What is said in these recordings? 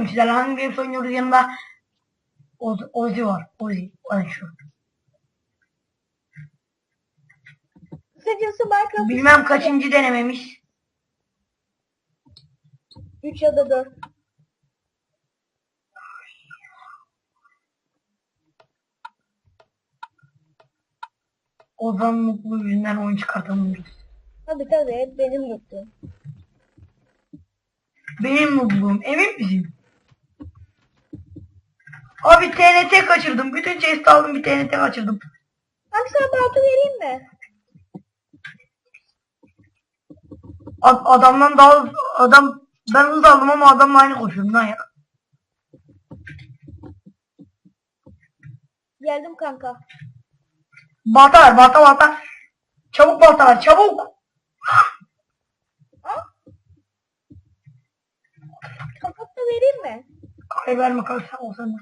mu sizlerle? Hangi Games oynuyoruz yanında? Oz Ozi var. Ozi. Ay şu. Kısacası Minecraft Bilmem kaçıncı denememiş. 3 ya da 4. Ozan mutlu yüzünden oyun çıkartamıyoruz. Tabi tabi hep benim mutlu. Benim mutluluğum. Emin misin? Abi TNT kaçırdım. Bütün chest aldım bir TNT kaçırdım. Bak sana balta vereyim mi? Ad- adamdan daha hız- adam ben hız aldım ama adamla aynı koşuyorum lan ya. Geldim kanka. Balta ver balta balta. Çabuk balta ver çabuk. Al. Kapat da vereyim mi? Kay verme kay sen olsan.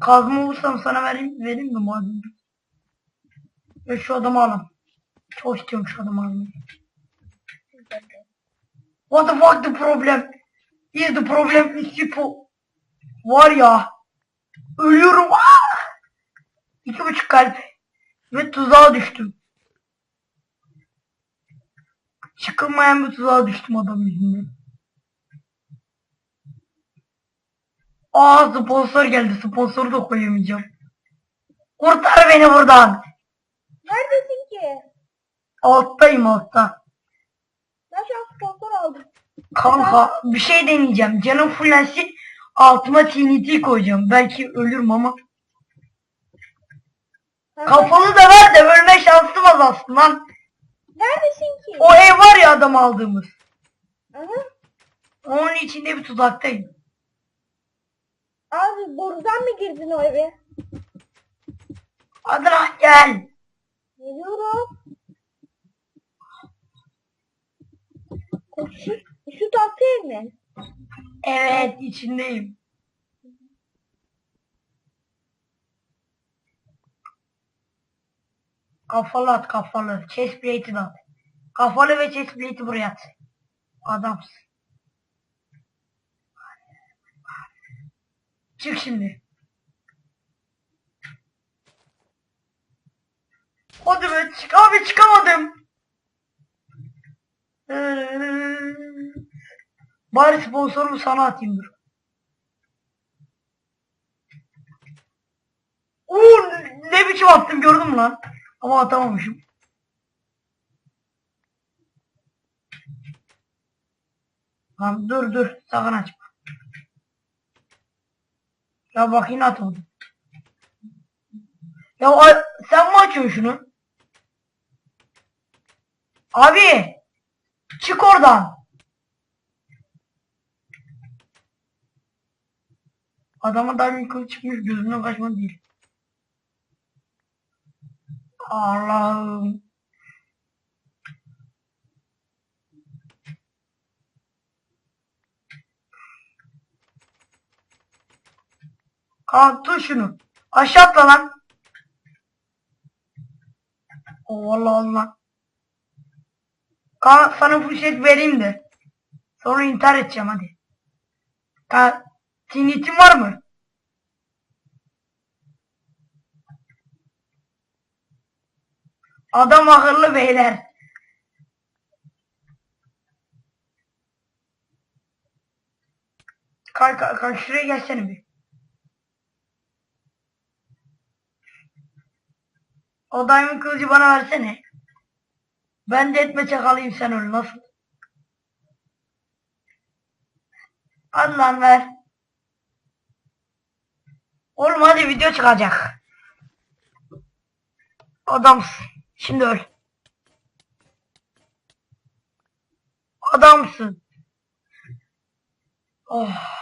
Kazma olursam sana vereyim, vereyim mi madem? Ve şu adamı alalım. Çok istiyorum şu adamı almayı. What the fuck the problem? Is the problem is people? Var ya. Ölüyorum. Ah! İki buçuk kalp. Ve tuzağa düştüm. Çıkılmayan bir tuzağa düştüm adam yüzünden. Aa sponsor geldi. Sponsoru da koyamayacağım. Kurtar beni buradan. Neredesin ki? Alttayım altta. Ben şu an sponsor aldım. Kanka bir şey deneyeceğim. Canım fullensin. Altıma TNT koyacağım. Belki ölürüm ama. Kafanı da ver de ölme şansım azalsın lan. Neredesin ki? O ev var ya adam aldığımız. Aha. Onun içinde bir tuzaktayım. Abi borudan mı girdin o eve? Hadi lan gel. Geliyorum. Şu, şu tatlı ev mi? Evet içindeyim. Kafalı at kafalı. Chest plate'i at. Kafalı ve chest plate'i buraya at. Adamsın. Çık şimdi. Hadi be çık abi çıkamadım. Bari sponsorumu sana atayım dur. Oo ne biçim attım gördün mü lan? Ama atamamışım. Lan dur dur sakın açma. Ya bak yine. Ya sen mi açıyorsun şunu? Abi çık oradan. Adama diamond kılıç çıkmış gözümden kaçmadı değil. Allah'ım. Kaan tut şunu. Aşağı atla lan. Oh, Allah Allah. Kaan sana fırsat vereyim de. Sonra intihar edeceğim hadi. Kaan tinitin var mı? Adam akıllı beyler. Kay, kay şuraya gelsene bir. O diamond kılıcı bana versene. Ben de etme çakalıyım sen öyle nasıl? Hadi lan ver. Oğlum hadi video çıkacak. Adamsın. Şimdi öl. Adamsın. Oh.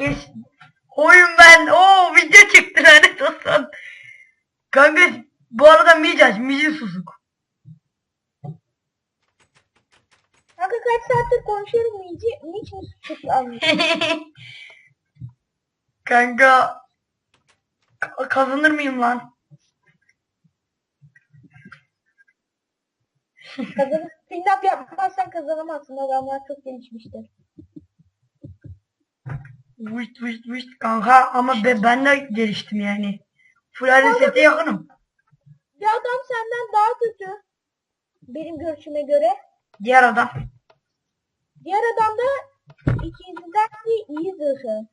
Kes. Oyun ben. Oo video çıktı lanet olsun. Kanka bu arada Mici aç. Mici susuk. Kanka kaç saattir konuşuyorum Mici. Hiç mi tutuklanmış? Kanka ka- kazanır mıyım lan? Kazanır. Up yapmazsan kazanamazsın. Adamlar çok gelişmiştir. Vışt vışt vışt kanka ama be, ben de geliştim yani. Full sete yakınım. Bir adam senden daha kötü. Benim görüşüme göre. Diğer adam. Diğer adam da ikinciden de iyi zırhı.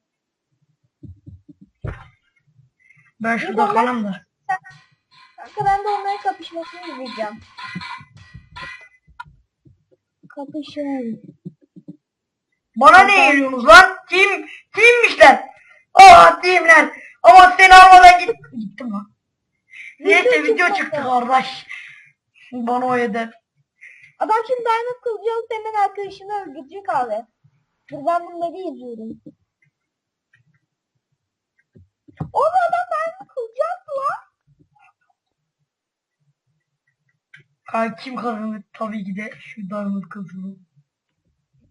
Ben şurada kalayım da. Kanka ben de onların kapışmasını izleyeceğim. Kapışın. Bana ne geliyorsunuz lan? Kim? Kimmişler? Aa timler. Ama seni almadan git. Gittim lan. Neyse Video çıktı. kardeş. Bana o eder. Adam şimdi Diamond kılıcı alıp hemen arkadaşını öldürecek abi. Dur ben bunları izliyorum. O adam Diamond kılıcı attı lan. Kanka kim kazanır? Tabii ki de şu Diamond kazanır.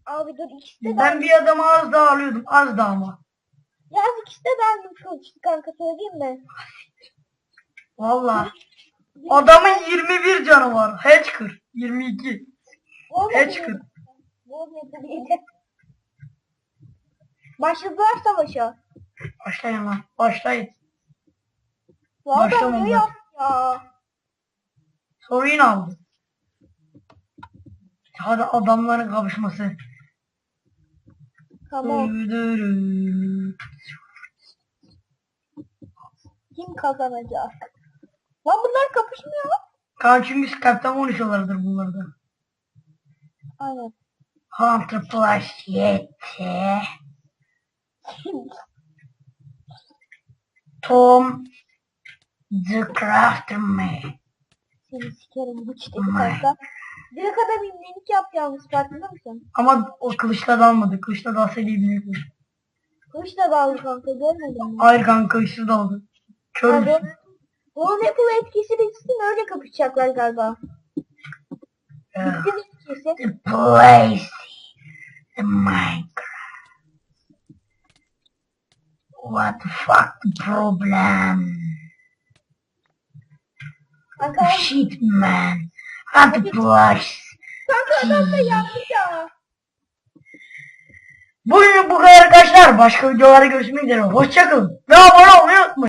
Abi dur ikisi de Ben bir adamı az daha alıyordum. Az daha ama. Yaz ikisi de Diamond kılıçlı kanka söyleyeyim mi? Valla. Adamın 21 canı var. Hedger. 22. Olmadı Hedger. mı? Olmadı mıydı? Başladılar savaşa. Başlayın lan. Başlayın. Bu adam Başlamadılar. ne yaptı ya? Soru yine aldı. Hadi adamların kapışması. Tamam. Kim kazanacak? Lan bunlar kapışmıyor. Kaan çünkü Skype'tan konuşuyorlardır bunlarda. Aynen. Hunter Plus yetti. Tom The Crafter Man. Seni sikerim bu çiteki Aman. Direkt adam imlenik yap yalnız farkında mısın? Ama o kılıçla dalmadı. Kılıçla dalsaydı iyi bilirdim. Kılıçla daldı kanka görmedin mi? Hayır kanka kılıçla daldı. Kör Abi, müsün? Apple etkisi bitsin öyle kapışacaklar galiba. Yeah. Bitti mi etkisi? The place. The Minecraft. What the fuck the problem? Kanka, Shit man. Hunter Plus. kanka adam da yanlış ya. Bugün bu kadar arkadaşlar. Başka videolarda görüşmek üzere. Hoşçakalın. Ve abone olmayı unutmayın.